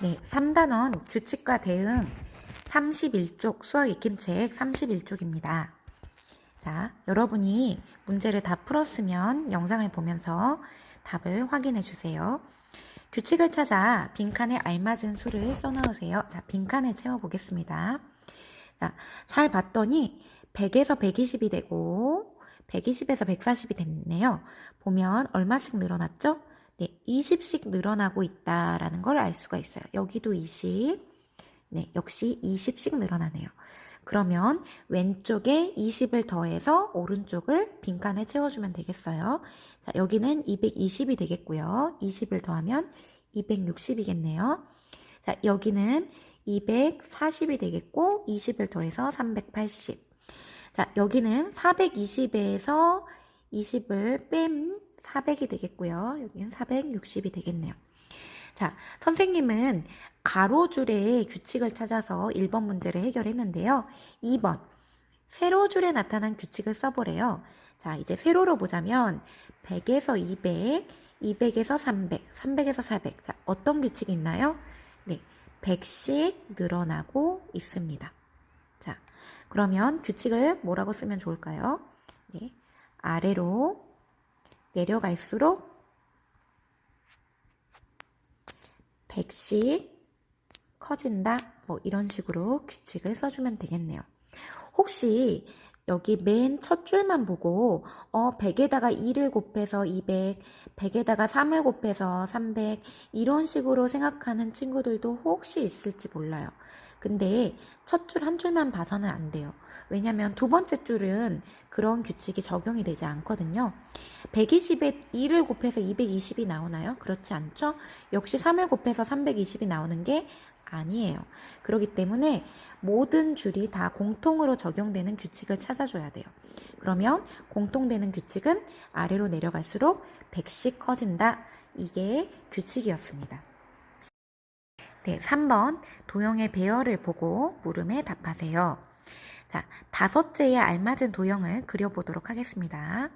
네, 3단원 규칙과 대응 31쪽 수학 익힘책 31쪽입니다. 자, 여러분이 문제를 다 풀었으면 영상을 보면서 답을 확인해 주세요. 규칙을 찾아 빈칸에 알맞은 수를 써넣으세요. 자, 빈칸을 채워보겠습니다. 자, 잘 봤더니 100에서 120이 되고 120에서 140이 됐네요. 보면 얼마씩 늘어났죠? 네, 20씩 늘어나고 있다라는 걸 알 수가 있어요. 여기도 20. 네, 역시 20씩 늘어나네요. 그러면 왼쪽에 20을 더해서 오른쪽을 빈칸에 채워주면 되겠어요. 자, 여기는 220이 되겠고요. 20을 더하면 260이겠네요. 자, 여기는 240이 되겠고, 20을 더해서 380. 자, 여기는 420에서 20을 뺀 400이 되겠고요. 여기는 460이 되겠네요. 자, 선생님은 가로줄의 규칙을 찾아서 1번 문제를 해결했는데요. 2번, 세로줄에 나타난 규칙을 써보래요. 자, 이제 세로로 보자면 100에서 200, 200에서 300, 300에서 400. 자, 어떤 규칙이 있나요? 네, 100씩 늘어나고 있습니다. 자, 그러면 규칙을 뭐라고 쓰면 좋을까요? 네, 아래로 내려갈수록 100씩 커진다. 뭐 이런 식으로 규칙을 써주면 되겠네요. 혹시 여기 맨 첫 줄만 보고 어 100에다가 2를 곱해서 200, 100에다가 3을 곱해서 300 이런 식으로 생각하는 친구들도 혹시 있을지 몰라요. 근데 첫 줄 한 줄만 봐서는 안 돼요. 왜냐면 두 번째 줄은 그런 규칙이 적용이 되지 않거든요. 120에 2를 곱해서 220이 나오나요? 그렇지 않죠? 역시 3을 곱해서 320이 나오는 게 아니에요. 그렇기 때문에 모든 줄이 다 공통으로 적용되는 규칙을 찾아줘야 돼요. 그러면 공통되는 규칙은 아래로 내려갈수록 100씩 커진다. 이게 규칙이었습니다. 네, 3번 도형의 배열을 보고 물음에 답하세요. 자, 다섯째에 알맞은 도형을 그려보도록 하겠습니다.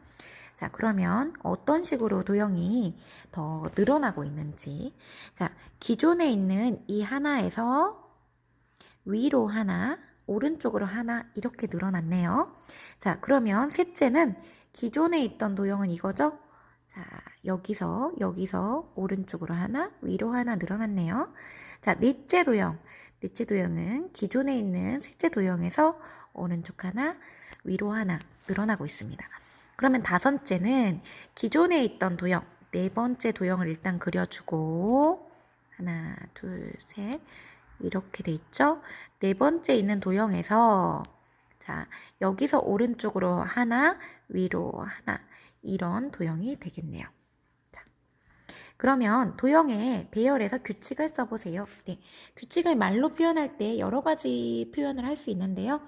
자, 그러면 어떤 식으로 도형이 더 늘어나고 있는지. 자, 기존에 있는 이 하나에서 위로 하나, 오른쪽으로 하나, 이렇게 늘어났네요. 자, 그러면 셋째는 기존에 있던 도형은 이거죠? 자, 여기서, 여기서 오른쪽으로 하나, 위로 하나 늘어났네요. 자, 넷째 도형. 넷째 도형은 기존에 있는 셋째 도형에서 오른쪽 하나, 위로 하나 늘어나고 있습니다. 그러면 다섯째는 기존에 있던 도형, 네 번째 도형을 일단 그려주고, 하나, 둘, 셋, 이렇게 돼 있죠? 네 번째 있는 도형에서, 자, 여기서 오른쪽으로 하나, 위로 하나, 이런 도형이 되겠네요. 자, 그러면 도형의 배열에서 규칙을 써보세요. 네, 규칙을 말로 표현할 때 여러 가지 표현을 할 수 있는데요.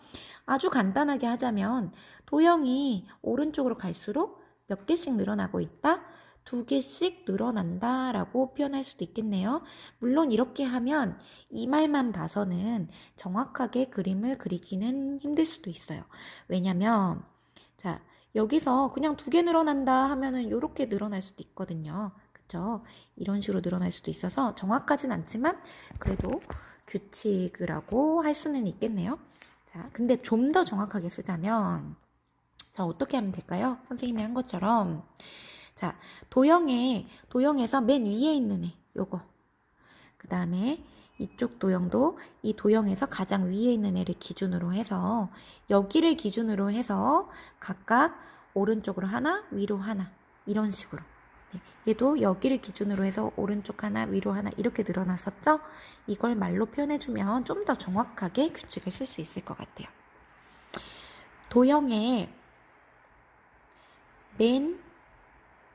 아주 간단하게 하자면 도형이 오른쪽으로 갈수록 몇 개씩 늘어나고 있다? 두 개씩 늘어난다 라고 표현할 수도 있겠네요. 물론 이렇게 하면 이 말만 봐서는 정확하게 그림을 그리기는 힘들 수도 있어요. 왜냐면, 자, 여기서 그냥 두 개 늘어난다 하면은 이렇게 늘어날 수도 있거든요. 그쵸? 이런 식으로 늘어날 수도 있어서 정확하진 않지만 그래도 규칙이라고 할 수는 있겠네요. 자, 근데 좀 더 정확하게 쓰자면, 자, 어떻게 하면 될까요? 선생님이 한 것처럼. 자, 도형에, 도형에서 맨 위에 있는 애, 요거. 그 다음에 이쪽 도형도 이 도형에서 가장 위에 있는 애를 기준으로 해서, 여기를 기준으로 해서 각각 오른쪽으로 하나, 위로 하나, 이런 식으로. 네, 얘도 여기를 기준으로 해서 오른쪽 하나, 위로 하나, 이렇게 늘어났었죠? 이걸 말로 표현해주면 좀 더 정확하게 규칙을 쓸 수 있을 것 같아요. 도형의 맨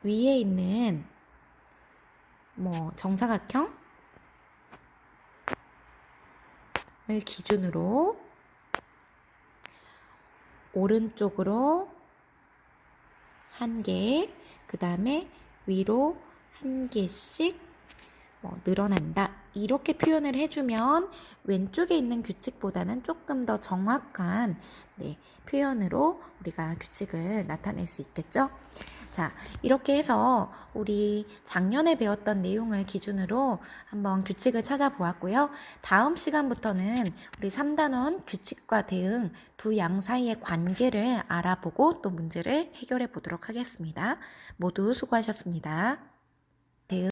위에 있는 뭐 정사각형을 기준으로 오른쪽으로 한 개, 그 다음에 위로 한 개씩 뭐 늘어난다. 이렇게 표현을 해주면 왼쪽에 있는 규칙보다는 조금 더 정확한 네, 표현으로 우리가 규칙을 나타낼 수 있겠죠. 자, 이렇게 해서 우리 작년에 배웠던 내용을 기준으로 한번 규칙을 찾아보았고요. 다음 시간부터는 우리 3단원 규칙과 대응 두 양 사이의 관계를 알아보고 또 문제를 해결해 보도록 하겠습니다. 모두 수고하셨습니다.